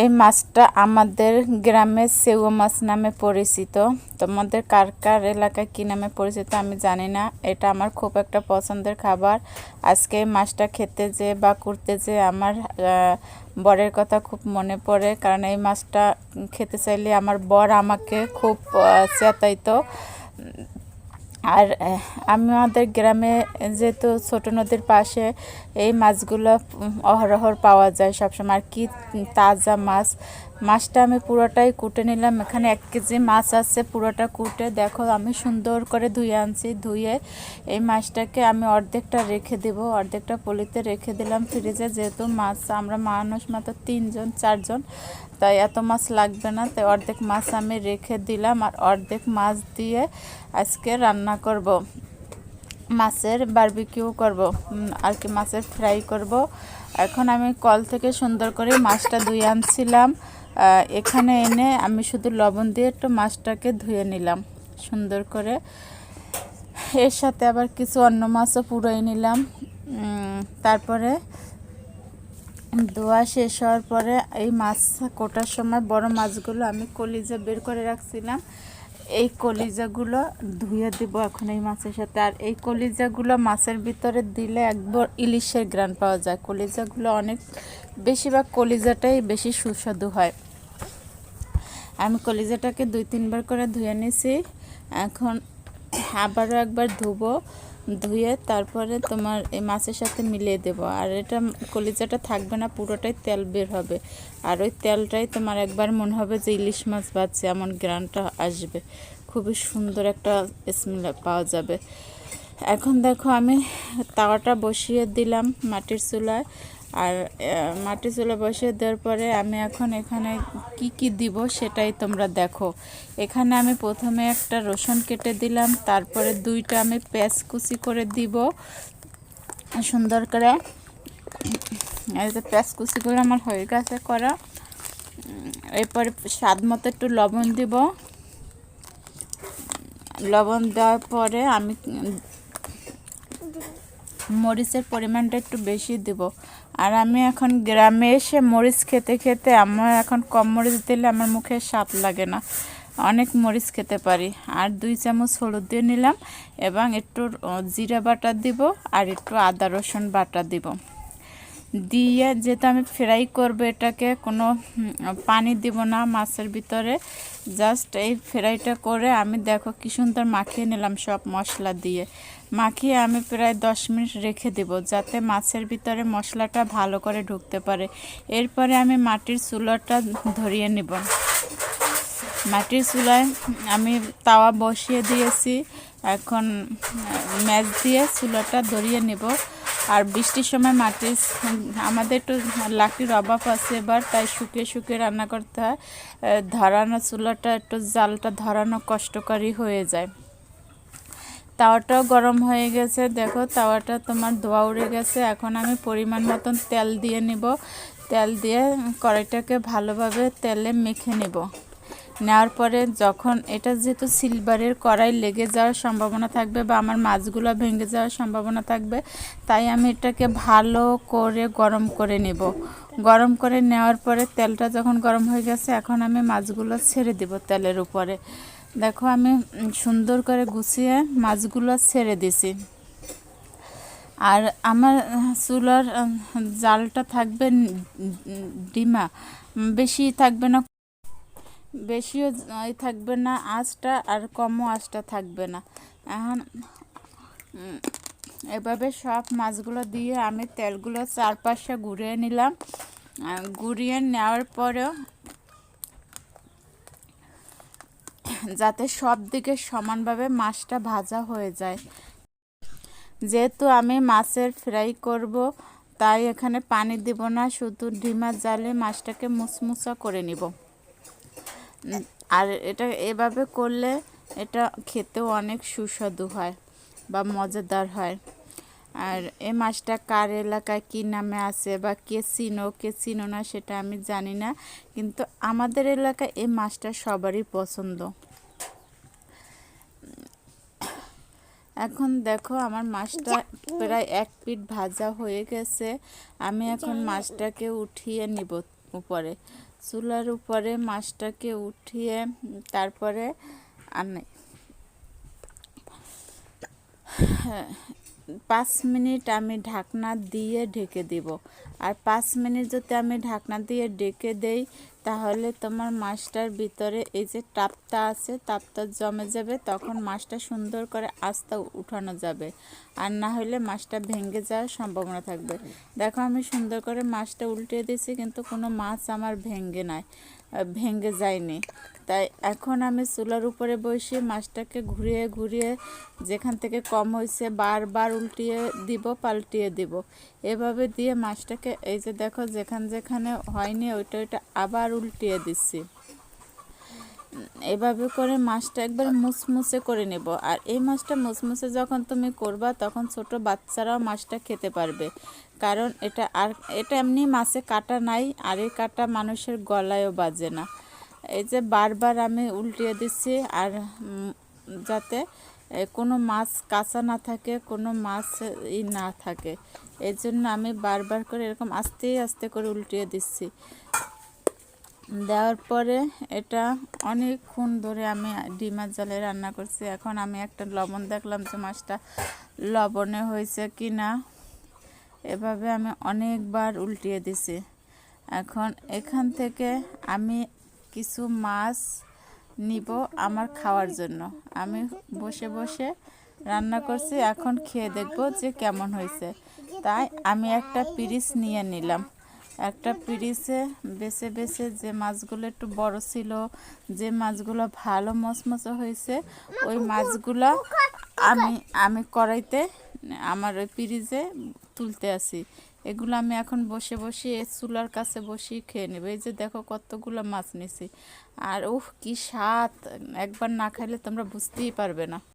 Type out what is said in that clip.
এই মাছটা আমাদের গ্রামে সেউ মাছ নামে পরিচিত। তোমাদের কার কার এলাকায় কী নামে পরিচিত আমি জানি না। এটা আমার খুব একটা পছন্দের খাবার। আজকে মাছটা খেতে যে বা করতে যে আমার বরের কথা খুব মনে পড়ে। কারণ এই মাছটা খেতে চাইলে আমার বর আমাকে খুব চেতাইতো। আর আমাদের গ্রামে যেহেতু ছোট নদীর পাশে এই মাছগুলো অহরহর পাওয়া যায় সবসময়। আর কি তাজা মাছ মাছটা আমি পুরোটাই কুটে নিলাম। এখানে এক কেজি মাছ আছে, পুরোটা কুটে। দেখো, আমি সুন্দর করে ধুয়ে আনছি। ধুয়ে এই মাছটাকে আমি অর্ধেকটা রেখে দেব। অর্ধেকটা পলিতে রেখে দিলাম ফ্রিজে। যেহেতু মাছ, আমরা মানুষ মাত্র তিনজন, চারজন, তাই এত মাছ লাগবে না। তাই অর্ধেক মাছ আমি রেখে দিলাম আর অর্ধেক মাছ দিয়ে আজকে রান্না করব। মাছের বারবিকিউ করব আর কি মাছের ফ্রাই করব। এখন আমি কল থেকে সুন্দর করে মাছটা ধুয়ে আনছিলাম। এখানে এনে আমি শুধু লবণ দিয়ে একটু মাছটাকে ধুয়ে নিলাম সুন্দর করে। এর সাথে আবার কিছু অন্য মাছও পুরোই নিলাম। তারপরে ধোয়া শেষ হওয়ার পরে এই মাছ কোটার সময় বড় মাছগুলো আমি কলিজে বের করে রাখছিলাম। এই কলিজাগুলো ধুয়ে দিব এখন এই মাছের সাথে। আর এই কলিজাগুলো মাছের ভিতরে দিলে একবার ইলিশের গ্রান পাওয়া যায়। কলিজাগুলো অনেক, বেশিরভাগ কলিজাটাই বেশি সুস্বাদু হয়। আমি কলিজাটাকে দুই, তিনবার করে ধুয়ে নিছি। এখন আবারও একবার ধুবো। ধুয়ে তারপরে তোমার এই মাছের সাথে মিলিয়ে দেব। আর এটা কলিজাটা থাকবে না, পুরোটাই তেল বের হবে। আর ওই তেলটাই তোমার একবার মনে হবে যে ইলিশ মাছ বাজছে, এমন গ্রানটা আসবে। খুবই সুন্দর একটা স্মেল পাওয়া যাবে। এখন দেখো আমি তাওয়াটা বসিয়ে দিলাম মাটির চুলায়। আর মাটি চুলা বসিয়ে দেওয়ার পরে আমি এখন এখানে কি কি দিব সেটাই তোমরা দেখো। এখানে আমি প্রথমে একটা রসুন কেটে দিলাম, তারপরে দুইটা আমি পেঁয়াজ কুচি করে দিব সুন্দর করে। এই পেঁয়াজ কুচিগুলো আমার হয়ে গেছে করা। এরপরে স্বাদ মতো একটু লবণ দিব। লবণ দেওয়ার পরে আমি মরিচের পরিমাণটা একটু বেশি দেব। আর আমি এখন গ্রামে এসে মরিচ খেতে খেতে আমার এখন কম মরিচ দিলে আমার মুখে স্বাদ লাগে না। অনেক মরিচ খেতে পারি। আর দুই চামচ হলুদ দিয়ে নিলাম এবং একটু জিরা বাটা দিব আর একটু আদা রসুন বাটা দিব। দিয়ে যেহেতু আমি ফ্রাই করব এটাকে কোনো পানি দিব না মাছের ভিতরে। জাস্ট এই ফ্রাইটা করে আমি দেখো কি সুন্দর মাখিয়ে নিলাম সব মশলা দিয়ে। মাখিয়ে আমি প্রায় দশ মিনিট রেখে দেব যাতে মাছের ভিতরে মশলাটা ভালো করে ঢুকতে পারে। এরপরে আমি মাটির চুলাটা ধরিয়ে নেব। মাটির চুলায় আমি তাওয়া বসিয়ে দিয়েছি। এখন ম্যাচ দিয়ে চুলাটা ধরিয়ে নেব। আর বৃষ্টির সময় মাটির আমাদের একটু লাকড়ির অভাব আছে, এবার তাই শুকিয়ে শুকিয়ে রান্না করতে হয়। ধরানো চুলাটা একটু জালটা ধরানো কষ্টকরই হয়ে যায়। তাওয়াটাও গরম হয়ে গেছে। দেখো, তাওয়াটা তোমার ধোয়া উড়ে গেছে। এখন আমি পরিমাণ মতন তেল দিয়ে নিব। তেল দিয়ে কড়াইটাকে ভালোভাবে তেলে মেখে নিব। নেওয়ার পরে যখন এটা যেহেতু সিলভারের কড়াই লেগে যাওয়ার সম্ভাবনা থাকবে বা আমার মাছগুলো ভেঙে যাওয়ার সম্ভাবনা থাকবে, তাই আমি এটাকে ভালো করে গরম করে নেব। গরম করে নেওয়ার পরে তেলটা যখন গরম হয়ে গেছে, এখন আমি মাছগুলো ছেড়ে দিব তেলের উপরে। দেখো আমি সুন্দর করে গুছিয়ে মাছগুলো ছেড়ে দিছি। আর আমার চুলার জালটা থাকবে ডিমা, বেশি থাকবে না বেশিও থাকবে না, আঁচটা আর কমও আঁচটা থাকবে না। এখন এভাবে সব মাছগুলো দিয়ে আমি তেলগুলো চারপাশে ঘুরিয়ে নিলাম। ঘুরিয়ে নেওয়ার পরেও যাতে সব দিকে সমানভাবে মাছটা ভাজা হয়ে যায়। যেহেতু আমি মাছের ফ্রাই করব, তাই এখানে পানি দিব না, শুধু ডিমার জালে মাছটাকে মুচমুচা করে নিব। আর এটা এভাবে করলে এটা খেতেও অনেক সুস্বাদু হয় বা মজাদার হয়। আর এই মাছটা কার এলাকায়, কী নামে আছে বা কে চিনো কে চিনো না সেটা আমি জানি না। কিন্তু আমাদের এলাকায় এই মাছটা সবারই পছন্দ। এখন দেখো আমার মাছটা প্রায় এক পিঠ ভাজা হয়ে গেছে। আমি এখন মাছটাকে উঠিয়ে নিব উপরে। চুলার উপরে মাছটাকে উঠিয়ে তারপরে আনে পাঁচ মিনিট আমি ঢাকনা দিয়ে ঢেকে দিব। আর পাঁচ মিনিট যদি আমি ঢাকনা দিয়ে ঢেকে দেই তাহলে তোমার মাছটার ভিতরে এই যে টাপটা আছে, টাপটা জমে যাবে, তখন মাছটা সুন্দর করে আস্তা উঠানো যাবে। আর না হলে মাছটা ভেঙে যাওয়ার সম্ভাবনা থাকবে। দেখো আমি সুন্দর করে মাছটা উল্টে দিয়েছি, কিন্তু কোনো মাছ আমার ভেঙে নাই ভেঙে যায়নি। তাই এখন আমি চুলার উপরে বসে মাছটাকে ঘুরিয়ে ঘুরিয়ে যেখান থেকে কম হয়েছে বারবার উল্টিয়ে দিব, পাল্টিয়ে দিব। এভাবে দিয়ে মাছটাকে এই যে দেখো যেখান যেখানে হয়নি ওইটা ওইটা আবার উল্টিয়ে দিচ্ছি। এভাবে করে মাছটা একবার মুসমুসে করে নেব। আর এই মাছটা মুসমুসে যখন তুমি করবা তখন ছোট বাচ্চারাও মাছটা খেতে পারবে। কারণ এটা আর, এটা এমনি মাছে কাটা নাই আর এই কাটা মানুষের গলায়ও বাজে না। এই যে বারবার আমি উল্টিয়ে দিচ্ছি আর যাতে কোনো মাছ কাঁচা না থাকে, কোনো মাছ ই না থাকে। এই জন্য আমি বারবার করে এরকম আস্তে আস্তে করে উল্টিয়ে দিচ্ছি। দেওয়ার পরে এটা অনেকক্ষণ ধরে আমি ডিমার জালে রান্না করছি। এখন আমি একটা লবণ দেখলাম যে মাছটা লবণে হয়েছে কি না। এভাবে আমি অনেকবার উল্টিয়ে দিছি এখন এখান থেকে আমি কিছু মাছ নিব আমার খাওয়ার জন্য। আমি বসে বসে রান্না করছি, এখন খেয়ে দেখব যে কেমন হয়েছে। তাই আমি একটা পিরিচ নিয়ে নিলাম। একটা পিরিচে বেছে বেছে যে মাছগুলো একটু বড় ছিল, যে মাছগুলো ভালো মচমচে হয়েছে, ওই মাছগুলো আমি আমি কড়াইতে আমার ওই পিরিজে তুলতে আসি এগুলো আমি এখন বসে বসে চুলার কাছে বসে খেয়ে নেব। এই যে দেখো কতগুলো মাছ নিছি। আর উহ কি স্বাদ! একবার না খাইলে তোমরা বুঝতেই পারবে না।